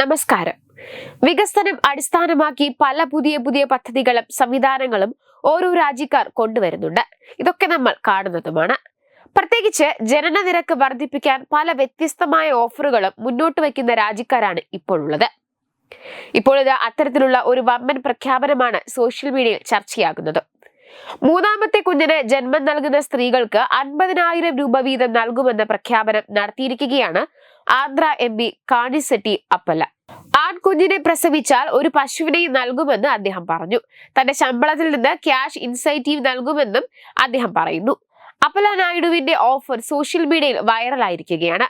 നമസ്കാരം. വികസനം അടിസ്ഥാനമാക്കി പല പുതിയ പുതിയ പദ്ധതികളും സംവിധാനങ്ങളും ഓരോ രാജ്യക്കാർ കൊണ്ടുവരുന്നുണ്ട്. ഇതൊക്കെ നമ്മൾ കാണുന്നതുമാണ്. പ്രത്യേകിച്ച് ജനന നിരക്ക് വർദ്ധിപ്പിക്കാൻ പല വ്യത്യസ്തമായ ഓഫറുകളും മുന്നോട്ട് വയ്ക്കുന്ന രാജ്യക്കാരാണ് ഇപ്പോഴുള്ളത്. ഇപ്പോഴിത് അത്തരത്തിലുള്ള ഒരു വമ്പൻ പ്രഖ്യാപനമാണ് സോഷ്യൽ മീഡിയയിൽ ചർച്ചയാകുന്നത്. മൂന്നാമത്തെ കുഞ്ഞിന് ജന്മം നൽകുന്ന സ്ത്രീകൾക്ക് അൻപതിനായിരം രൂപ വീതം നൽകുമെന്ന പ്രഖ്യാപനം നടത്തിയിരിക്കുകയാണ് ആന്ധ്ര എം പി കാണിസെട്ടി അപ്പല്ല. ആൺകുഞ്ഞിനെ പ്രസവിച്ചാൽ ഒരു പശുവിനെയും നൽകുമെന്ന് അദ്ദേഹം പറഞ്ഞു. തന്റെ ശമ്പളത്തിൽ നിന്ന് ക്യാഷ് ഇൻസൈറ്റീവ് നൽകുമെന്നും അദ്ദേഹം പറയുന്നു. അപ്പല നായിഡുവിന്റെ ഓഫർ സോഷ്യൽ മീഡിയയിൽ വൈറലായിരിക്കുകയാണ്.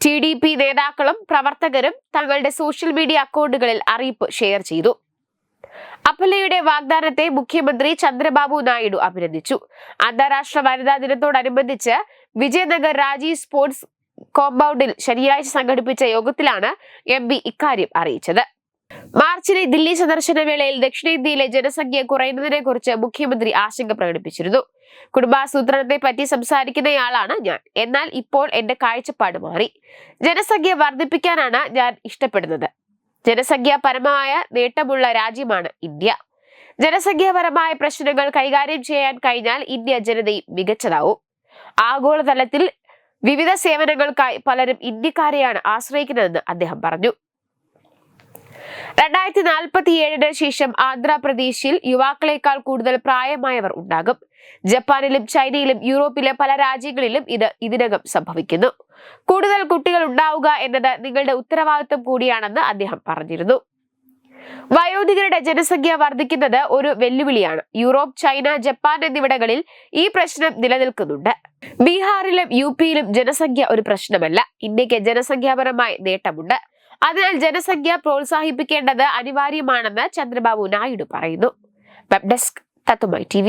ടി ഡി പി നേതാക്കളും പ്രവർത്തകരും തങ്ങളുടെ സോഷ്യൽ മീഡിയ അക്കൗണ്ടുകളിൽ അറിയിപ്പ് ഷെയർ ചെയ്തു. അപ്പലയുടെ വാഗ്ദാനത്തെ മുഖ്യമന്ത്രി ചന്ദ്രബാബു നായിഡു അഭിനന്ദിച്ചു. അന്താരാഷ്ട്ര വനിതാ ദിനത്തോടനുബന്ധിച്ച് വിജയനഗർ രാജീവ് സ്പോർട്സ് കോമ്പൗണ്ടിൽ ശനിയാഴ്ച സംഘടിപ്പിച്ച യോഗത്തിലാണ് എം പി ഇക്കാര്യം അറിയിച്ചത്. മാർച്ചിലെ ദില്ലി സന്ദർശന വേളയിൽ ദക്ഷിണേന്ത്യയിലെ ജനസംഖ്യ കുറയുന്നതിനെ കുറിച്ച് മുഖ്യമന്ത്രി ആശങ്ക പ്രകടിപ്പിച്ചിരുന്നു. കുടുംബാസൂത്രണത്തെ പറ്റി സംസാരിക്കുന്നയാളാണ് ഞാൻ. എന്നാൽ ഇപ്പോൾ എന്റെ കാഴ്ചപ്പാട് മാറി. ജനസംഖ്യ വർദ്ധിപ്പിക്കാനാണ് ഞാൻ ഇഷ്ടപ്പെടുന്നത്. ജനസംഖ്യാപരമായ നേട്ടമുള്ള രാജ്യമാണ് ഇന്ത്യ. ജനസംഖ്യാപരമായ പ്രശ്നങ്ങൾ കൈകാര്യം ചെയ്യാൻ കഴിഞ്ഞാൽ ഇന്ത്യ ജനതയും മികച്ചതാവും. ആഗോളതലത്തിൽ വിവിധ സേവനങ്ങൾക്കായി പലരും ഇന്ത്യക്കാരെയാണ് ആശ്രയിക്കുന്നതെന്ന് അദ്ദേഹം പറഞ്ഞു. രണ്ടായിരത്തി നാൽപ്പത്തി ഏഴിന് ശേഷം ആന്ധ്രാപ്രദേശിൽ യുവാക്കളെക്കാൾ കൂടുതൽ പ്രായമായവർ ഉണ്ടാകും. ജപ്പാനിലും ചൈനയിലും യൂറോപ്പിലെ പല രാജ്യങ്ങളിലും ഇത് ഇതിനകം സംഭവിക്കുന്നു. കൂടുതൽ കുട്ടികൾ ഉണ്ടാവുക എന്നത് നിങ്ങളുടെ ഉത്തരവാദിത്വം കൂടിയാണെന്ന് അദ്ദേഹം പറഞ്ഞിരുന്നു. വയോധികരുടെ ജനസംഖ്യ വർദ്ധിക്കുന്നത് ഒരു വെല്ലുവിളിയാണ്. യൂറോപ്പ് ചൈന ജപ്പാൻ എന്നിവിടങ്ങളിൽ ഈ പ്രശ്നം നിലനിൽക്കുന്നുണ്ട്. ബീഹാറിലും യു പിയിലും ജനസംഖ്യ ഒരു പ്രശ്നമല്ല. ഇന്ത്യയ്ക്ക് ജനസംഖ്യാപരമായി നേട്ടമുണ്ട്. അതിനാൽ ജനസംഖ്യ പ്രോത്സാഹിപ്പിക്കേണ്ടത് അനിവാര്യമാണെന്ന് ചന്ദ്രബാബു നായിഡു പറയുന്നു. Web desk തത്തുമായി T